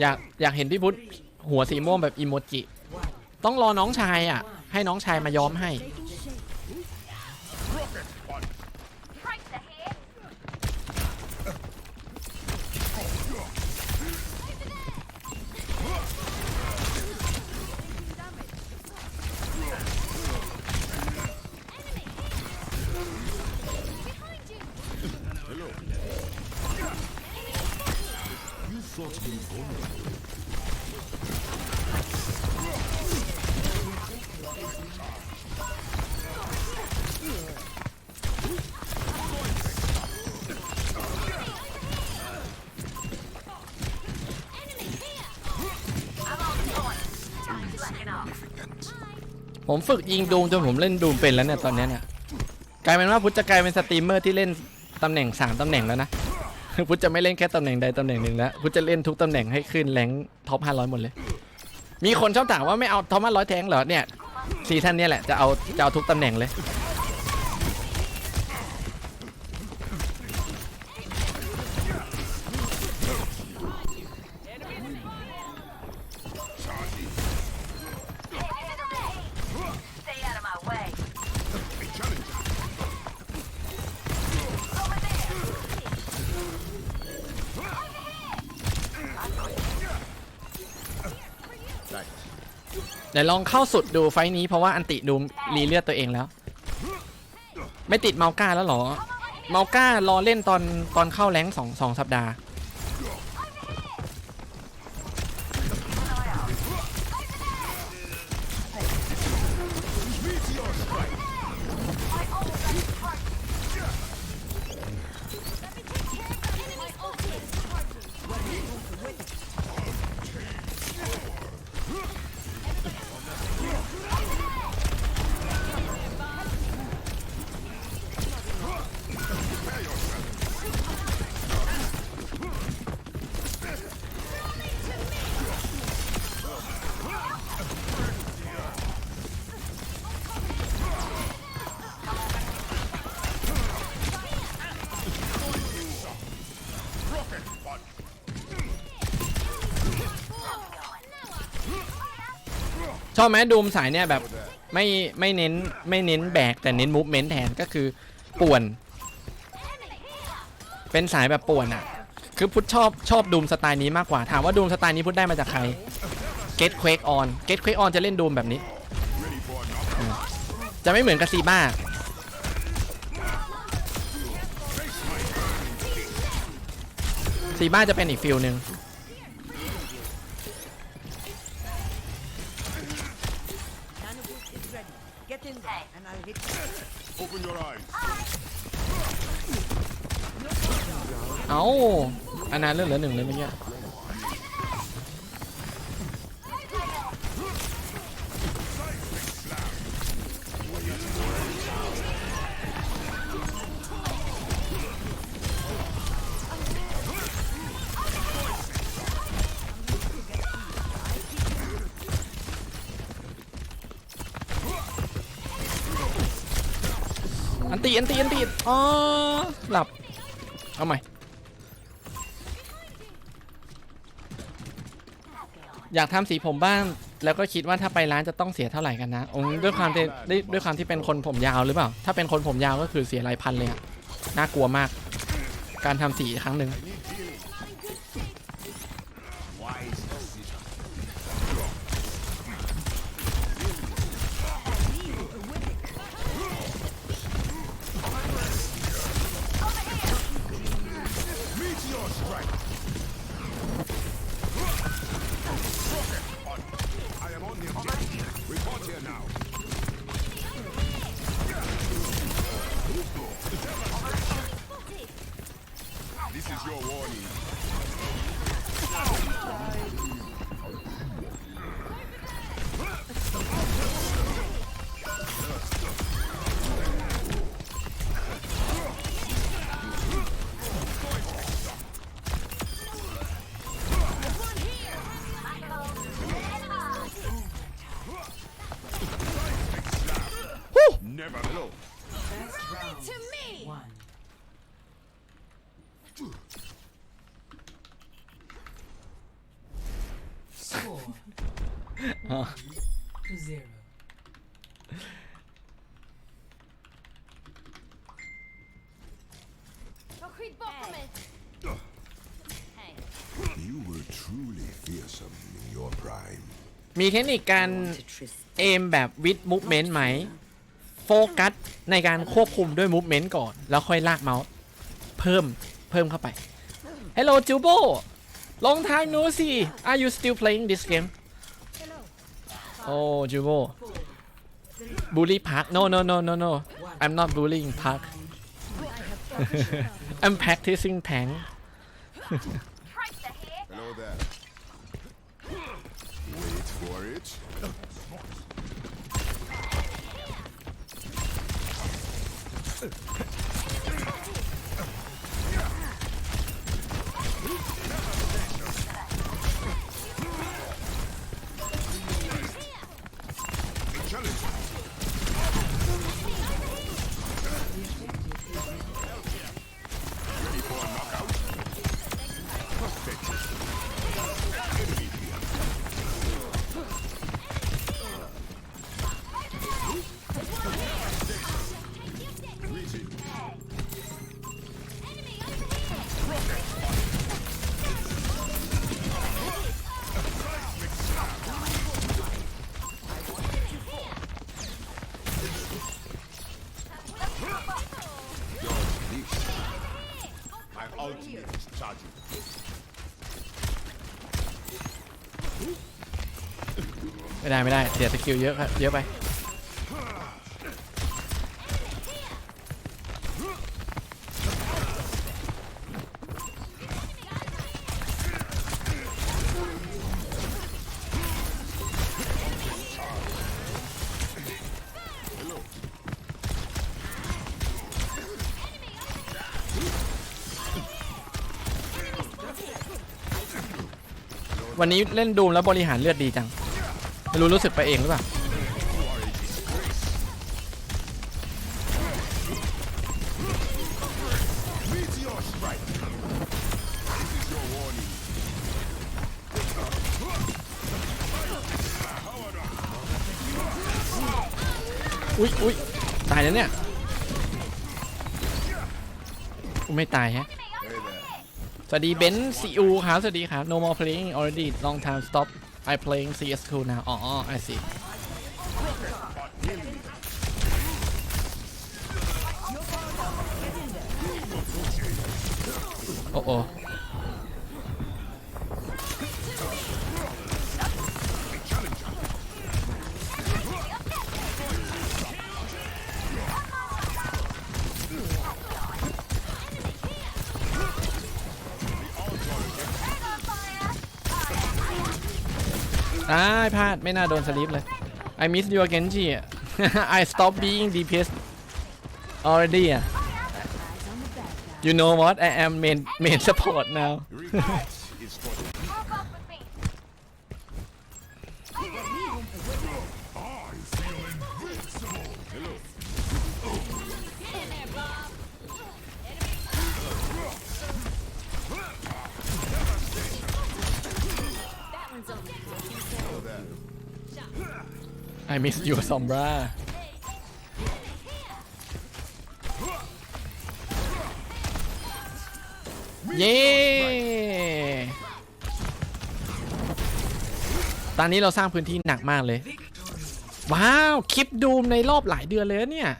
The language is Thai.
อยากอยากเห็นพี่พุทธหัวสีม่วงแบบอิโมจิ ต้องรอน้องชายอะ ให้น้องชายมาย้อมให้ ผมฝึกยิงดูมจนผมเล่นดูมเป็นแล้วเนี่ยตอนนี้เนี่ยกลายเป็นว่าพุทธจะกลายเป็นสตรีมเมอร์ที่เล่นตำแหน่งสามตำแหน่งแล้วนะพุทธจะไม่เล่นแค่ตำแหน่งใดตำแหน่งหนึ่งแล้วพุทธจะเล่นทุกตำแหน่งให้ขึ้นแรงท็อป500หมดเลย มีคนชอบถามว่าไม่เอาท็อป500แทงเหรอเนี่ยซีซั่นเนี้ยแหละจะเอาจะเอาทุกตำแหน่งเลย เดี๋ยวลองเข้าสุดดูไฟนี้เพราะว่าอันติดูรีเลือดตัวเองแล้ว ไม่ติดเมาก้าแล้วหรอ เมาก้ารอเล่นตอนตอนเข้าแรงสองสองสัปดาห์ ชอบไหมดูมสายเนี่ยแบบไม่ไม่เน้นไม่เน้นแบกแต่เน้นมูฟเมนต์แทนก็คือป่วน เป็นสายแบบป่วนอะ คือพุทธชอบชอบดูมสไตล์นี้มากกว่า ถามว่าดูมสไตล์นี้พุทธได้มาจากใคร Get Quake On Get Quake On จะเล่นดูมแบบนี้ จะไม่เหมือนกับซีบ้าซีบ้าจะเป็นอีกฟิลหนึ่ง hit Open your eyes. เอาอันนั้นเลือดเหลือหนึ่งเลยเมื่อกี้ ตีอันตีอันตีอ๋อหลับ เอาใหม่ อยากทำสีผมบ้าง แล้วก็คิดว่าถ้าไปร้านจะต้องเสียเท่าไหร่กันนะองด้วยความที่ด้ด้วยความที่เป็นคนผมยาวหรือเปล่า ถ้าเป็นคนผมยาวก็คือเสียหลายพันเลยอะน่ากลัวมาก การทำสีครั้งหนึ่ง never know. Best round. To me. One. Score. to zero. มีเทคนิคการเอมแบบวิดมูฟเมนต์ไหม โฟกัสในการควบคุมด้วยมูฟเมนต์ก่อน แล้วค่อยลากเมาส์เพิ่มเพิ่มเข้าไป Hello Jubo long time no see are you still playing this game Oh Jubo bully park no no no no no I'm not bullying park I'm practicing tank ultimate is charging. ไม่ได้ไม่ได้เสียสกิลเยอะครับเยอะไป วันนี้เล่นดูมแล้วบริหารเลือดดีจัง ไม่รู้รู้สึกไปเองหรือเปล่า อุ๊ยอุ๊ยตายแล้วเนี่ย ไม่ตายฮะ วัสดีเบนซ์ซีอูครับ สวัสดีครับ no more playing already long time stop I playing CS2 now อ๋อ I see โอ้โอ อ้ายพลาดไม่น่าโดนสลิปเลย I miss you Genji อะ I stop being DPS already อะ You know what I am main main support now I miss you Sombra เย้ตอนนี้เราสร้างพื้นที่หนักมากเลย ว้าว คลิปดูมในรอบหลายเดือนเลยเนี่ย